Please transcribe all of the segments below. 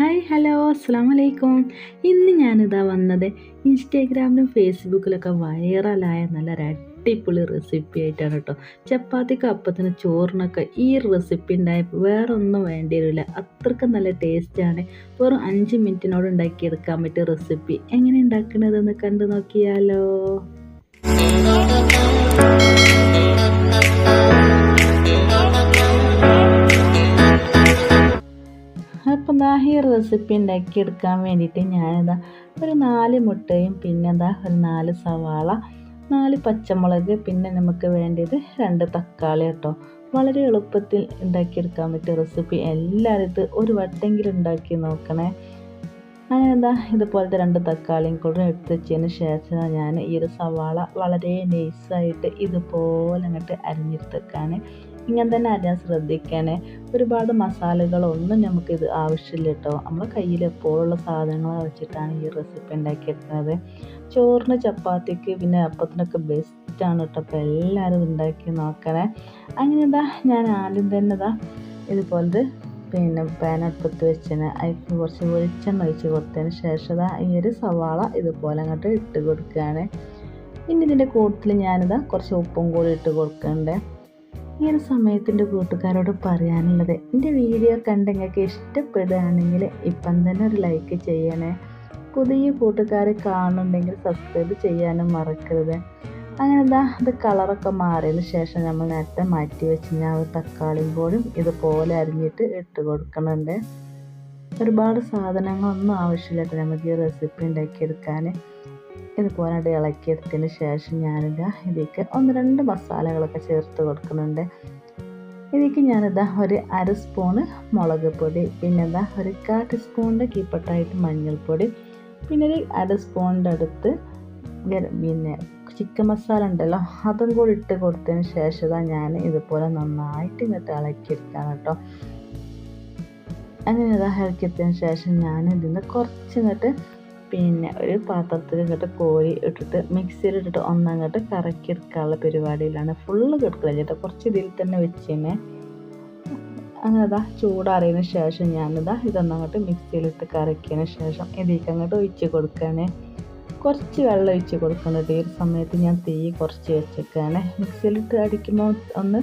Hi hello അസ്സാം വലൈക്കും ഇന്ന് ഞാനിതാ വന്നത് ഇൻസ്റ്റാഗ്രാമിലും ഫേസ്ബുക്കിലൊക്കെ വൈറലായ നല്ല അടിപൊളി റെസിപ്പി ആയിട്ടാണ് കേട്ടോ ചപ്പാത്തിക്ക് അപ്പത്തിന് ചോറിനൊക്കെ ഈ റെസിപ്പി ഉണ്ടായപ്പോൾ വേറെ ഒന്നും വേണ്ടി വരില്ല അത്രയ്ക്ക് നല്ല ടേസ്റ്റാണ് വെറും അഞ്ച് മിനിറ്റിനോട് ഉണ്ടാക്കിയെടുക്കാൻ പറ്റിയ റെസിപ്പി എങ്ങനെ ഉണ്ടാക്കണതെന്ന് കണ്ടു നോക്കിയാലോ. അപ്പം ദാ ഈ റെസിപ്പി ഉണ്ടാക്കിയെടുക്കാൻ വേണ്ടിയിട്ട് ഞാനിതാ ഒരു നാല് മുട്ടയും പിന്നെന്താ ഒരു നാല് സവാള നാല് പച്ചമുളക് പിന്നെ നമുക്ക് വേണ്ടിയത് രണ്ട് തക്കാളി കേട്ടോ. വളരെ എളുപ്പത്തിൽ ഉണ്ടാക്കിയെടുക്കാൻ പറ്റിയ റെസിപ്പി എല്ലാവരും ഇത് ഒരു വട്ടെങ്കിലും ഉണ്ടാക്കി നോക്കണേ. അങ്ങനെ എന്താ ഇതുപോലത്തെ രണ്ട് തക്കാളിയും കൂടെ എടുത്ത് വെച്ചതിന് ശേഷം ഞാൻ ഈ ഒരു സവാള വളരെ നൈസായിട്ട് ഇതുപോലെ അങ്ങോട്ട് അരിഞ്ഞെടുത്തേക്കാണ് ഇങ്ങനെ തന്നെ അരിയാൻ ശ്രദ്ധിക്കണേ. ഒരുപാട് മസാലകളൊന്നും നമുക്കിത് ആവശ്യമില്ല കേട്ടോ നമ്മുടെ കയ്യിൽ എപ്പോഴുള്ള സാധനങ്ങൾ വെച്ചിട്ടാണ് ഈ റെസിപ്പി ഉണ്ടാക്കിയെടുക്കുന്നത്. ചോറിന് ചപ്പാത്തിക്ക് പിന്നെ അപ്പത്തിനൊക്കെ ബെസ്റ്റാണ് കേട്ടോ അപ്പോൾ എല്ലാവരും ഉണ്ടാക്കി നോക്കണേ. അങ്ങനെ ഇതാ ഞാൻ ആദ്യം തന്നെ ഇതാ ഇതുപോലത്തെ പിന്നെ പാൻ അടുപ്പത്ത് വെച്ചതിന് അതിന് കുറച്ച് വെളിച്ചെണ്ണ ഒഴിച്ച് കൊടുത്തതിന് ശേഷം ഈ ഒരു സവാള ഇതുപോലെ അങ്ങോട്ട് ഇട്ട് കൊടുക്കുകയാണ് ഇനി ഇതിന്റെ കൂട്ടത്തിൽ ഞാനിതാ കുറച്ച് ഉപ്പും കൂടി ഇട്ട് കൊടുക്കണ്ടേ. ഈ ഒരു സമയത്തിന്റെ കൂട്ടുകാരോട് പറയാനുള്ളത്. എന്റെ വീഡിയോ കണ്ട് നിങ്ങൾക്ക് ഇഷ്ടപ്പെടുകയാണെങ്കിൽ ഇപ്പം തന്നെ ഒരു ലൈക്ക് ചെയ്യണേ. പുതിയ കൂട്ടുകാരെ കാണുന്നുണ്ടെങ്കിൽ സബ്സ്ക്രൈബ് ചെയ്യാനും മറക്കരുത്. അങ്ങനെ എന്താ അത് കളറൊക്കെ മാറിയതിന് ശേഷം നമ്മൾ നേരത്തെ മാറ്റി വെച്ച് ഞാൻ ഒരു തക്കാളിയും കൂടിയും ഇതുപോലെ അരിഞ്ഞിട്ട് ഇട്ട് കൊടുക്കുന്നുണ്ട്. ഒരുപാട് സാധനങ്ങളൊന്നും ആവശ്യമില്ല നമുക്ക് ഈ റെസിപ്പി ഉണ്ടാക്കിയെടുക്കാൻ. ഇതുപോലെ അത് ഇളക്കിയെടുത്തതിന് ശേഷം ഞാനിതാ ഇതിലേക്ക് ഒന്ന് രണ്ട് മസാലകളൊക്കെ ചേർത്ത് കൊടുക്കുന്നുണ്ട്. ഇതിലേക്ക് ഞാനിതാ ഒരു അര സ്പൂണ് മുളക് പൊടി പിന്നെ എന്താ ഒരു കാ ടീസ്പൂണിന്റെ കീപ്പട്ടായിട്ട് മഞ്ഞൾപ്പൊടി പിന്നെ ഒരു അര സ്പൂണിന്റെ അടുത്ത് പിന്നെ ചിക്കൻ മസാല ഉണ്ടല്ലോ അതും കൂടി ഇട്ട് കൊടുത്തതിന് ശേഷം ഞാൻ ഇതുപോലെ നന്നായിട്ട് ഇങ്ങോട്ട് ഇളക്കിയെടുക്കാം കേട്ടോ. അങ്ങനെ ഇതാ ഇളക്കിയതിന് ശേഷം ഞാൻ ഇതിൽ നിന്ന് കുറച്ച് ഇങ്ങോട്ട് പിന്നെ ഒരു പാത്രത്തിൽ ഇങ്ങോട്ട് കോരി ഇട്ടിട്ട് മിക്സിയിൽ ഇട്ടിട്ട് ഒന്നങ്ങോട്ട് കറക്കി എടുക്കാനുള്ള പരിപാടിയിലാണ്. ഫുള്ള് കിടക്കില്ല ചേട്ടാ കുറച്ച് ഇതിൽ തന്നെ വെച്ചിനെ. അങ്ങനെ അതാ ചൂടാറിയതിന് ശേഷം ഞാനിതാ ഇതൊന്നങ്ങോട്ട് മിക്സിയിലിട്ട് കറക്കിയതിന് ശേഷം ഇതിലേക്ക് അങ്ങോട്ട് ഒഴിച്ച് കൊടുക്കുകയാണ് കുറച്ച് വെള്ളം ഒഴിച്ച് കൊടുക്കുന്നുണ്ട് ഈ ഒരു സമയത്ത് ഞാൻ തീ കുറച്ച് വെച്ചേക്കാണ്. മിക്സിയിലിട്ട് അടിക്കുമ്പോൾ ഒന്ന്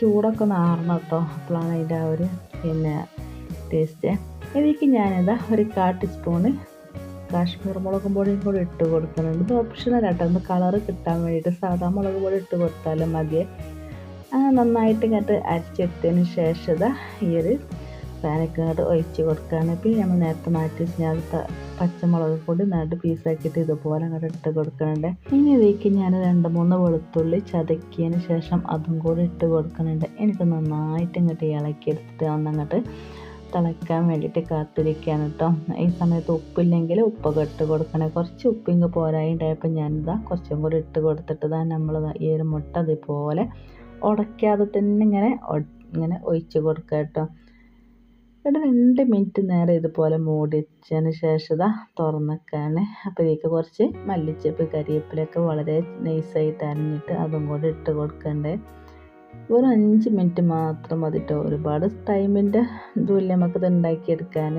ചൂടൊക്കെ ഒന്ന് ആറണം കേട്ടോ. അപ്പോഴാണ് അതിന്റെ ആ ഒരു പിന്നെ ടേസ്റ്റ് ഇതിലേക്ക് ഞാനിതാ ഒരു കാ ടീസ്പൂണ് കാശ്മീർ മുളക് പൊടിയും കൂടി ഇട്ട് കൊടുക്കുന്നുണ്ട് ഇത് ഓപ്ഷണൽ ആയിട്ടാണ് കളറ് കിട്ടാൻ വേണ്ടിയിട്ട് സാധാ മുളക് പൊടി ഇട്ട് കൊടുത്താലും മതിയെ നന്നായിട്ട് ഇങ്ങോട്ട് അരിച്ചെടുത്തതിന് ശേഷം ഈ ഒരു പാനൊക്കെ ഒഴിച്ച് കൊടുക്കുകയാണ് പിന്നെ നമ്മൾ നേരത്തെ മാറ്റി ഞാൻ പച്ചമുളക് പൊടി നട്ട് പീസാക്കിയിട്ട് ഇതുപോലെ അങ്ങോട്ട് ഇട്ട് കൊടുക്കുന്നുണ്ട് ഇനി ഇതിലേക്ക് ഞാൻ രണ്ട് മൂന്ന് വെളുത്തുള്ളി ചതക്കിയതിന് ശേഷം അതും കൂടി ഇട്ട് കൊടുക്കുന്നുണ്ട് എനിക്ക് നന്നായിട്ട് ഇങ്ങോട്ട് ഇളക്കി എടുത്തിട്ട് ഒന്നങ്ങോട്ട് തിളയ്ക്കാൻ വേണ്ടിയിട്ട് കാത്തിരിക്കുകയാണ് കേട്ടോ ഈ സമയത്ത് ഉപ്പില്ലെങ്കിൽ ഉപ്പൊക്കെ ഇട്ട് കൊടുക്കണേ. കുറച്ച് ഉപ്പിങ്ങ് ഉണ്ടായപ്പോൾ ഞാനിതാ കുറച്ചും കൂടി ഇട്ട് കൊടുത്തിട്ട് തന്നെ നമ്മൾ ഈ ഒരു മുട്ട ഇതുപോലെ ഉടയ്ക്കാതെ തന്നെ ഇങ്ങനെ ഇങ്ങനെ ഒഴിച്ച് കൊടുക്കുക കേട്ടോ ഇവിടെ രണ്ട് മിനിറ്റ് നേരം ഇതുപോലെ മൂടിച്ചതിന് ശേഷം ഇതാ തുറന്നൊക്കെയാണ് അപ്പോൾ ഇതിലേക്ക് കുറച്ച് മല്ലിച്ചപ്പ് കരിവേപ്പിലൊക്കെ വളരെ നൈസായിട്ട് അരിഞ്ഞിട്ട് അതും കൂടി ഇട്ട് കൊടുക്കണ്ടേ. ഒരു അഞ്ച് മിനിറ്റ് മാത്രം മതി കേട്ടോ ഒരുപാട് ടൈമിന്റെ ഇതുമില്ല നമുക്കിത് ഉണ്ടാക്കിയെടുക്കാൻ.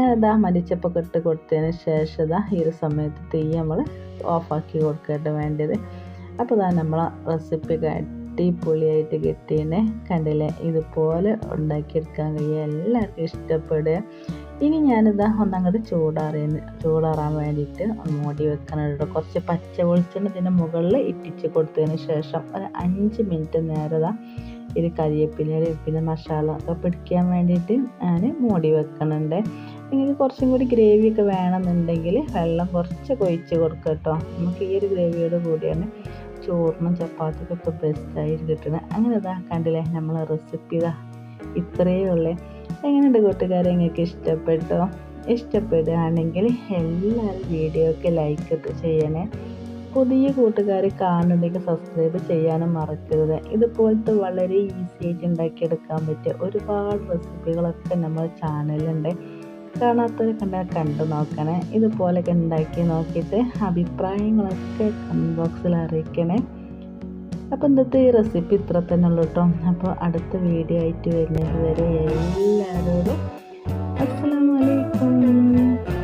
അതാ മരിച്ചപ്പോൾ കെട്ട് കൊടുത്തതിന് ശേഷം ഇതാ ഈ ഒരു സമയത്ത് തീ നമ്മൾ ഓഫാക്കി കൊടുക്കേണ്ട വേണ്ടത്. അപ്പോൾ ഇതാ റെസിപ്പി കട്ടി അടിപൊളിയായിട്ട് കിട്ടിയതിനെ കണ്ടില്ലേ? ഇതുപോലെ ഉണ്ടാക്കിയെടുക്കാൻ കഴിയുക എല്ലാവർക്കും ഇഷ്ടപ്പെടുക. ഇനി ഞാനിതാ ഒന്നങ്ങോട്ട് ചൂടാറിയ ചൂടാറാൻ വേണ്ടിയിട്ട് മൂടി വെക്കാനായിട്ട് കുറച്ച് പച്ച വെളിച്ചെണ്ണ ഇതിന്റെ മുകളിൽ ഇട്ടിച്ച് കൊടുത്തതിന് ശേഷം ഒരു അഞ്ച് മിനിറ്റ് നേരം ഇത് കരിയേപ്പില പിന്നെ മസാല ഒക്കെ പിടിക്കാൻ വേണ്ടിയിട്ട് ഞാൻ മൂടി വെക്കുന്നുണ്ട് നിങ്ങൾക്ക് കുറച്ചും കൂടി ഗ്രേവിയൊക്കെ വേണമെന്നുണ്ടെങ്കിൽ വെള്ളം കുറച്ച് കൊഴിച്ച് കൊടുക്കുക കേട്ടോ നമുക്ക് ഈ ഒരു ഗ്രേവിയോട് കൂടിയാണ് ചോറിനും ചപ്പാത്തിക്കൊക്കെ ബെസ്റ്റായിട്ട് കിട്ടുന്നത്. അങ്ങനെ ഇതാ കണ്ടില്ലേ നമ്മളെ റെസിപ്പി ഇതാ. ഇത്രയേ ഉള്ളേ. എങ്ങനെയുണ്ട് കൂട്ടുകാരെ? നിങ്ങൾക്ക് ഇഷ്ടപ്പെട്ടോ? ഇഷ്ടപ്പെടുകയാണെങ്കിൽ എല്ലാവരും വീഡിയോക്ക് ലൈക്ക് ചെയ്യണേ. പുതിയ കൂട്ടുകാർ കാണുന്നുണ്ടെങ്കിൽ സബ്സ്ക്രൈബ് ചെയ്യാനും മറക്കരുത്. ഇതുപോലത്തെ വളരെ ഈസി ആയിട്ട് ഉണ്ടാക്കിയെടുക്കാൻ പറ്റിയ ഒരുപാട് റെസിപ്പികളൊക്കെ നമ്മുടെ ചാനലുണ്ട് കാണാത്തവർ കണ്ടാൽ കണ്ടു നോക്കണേ. ഇതുപോലെയൊക്കെ ഉണ്ടാക്കി നോക്കിയിട്ട് അഭിപ്രായങ്ങളൊക്കെ കമന്റ് ബോക്സിൽ അറിയിക്കണേ. അപ്പോൾ ഇന്നത്തെ ഈ റെസിപ്പി ഇത്ര തന്നെ ഉള്ളൂ കേട്ടോ അപ്പോൾ അടുത്ത വീഡിയോ ആയിട്ട് വരുന്നതുവരെ എല്ലാവരോടും അസ്സാം വലൈക്കും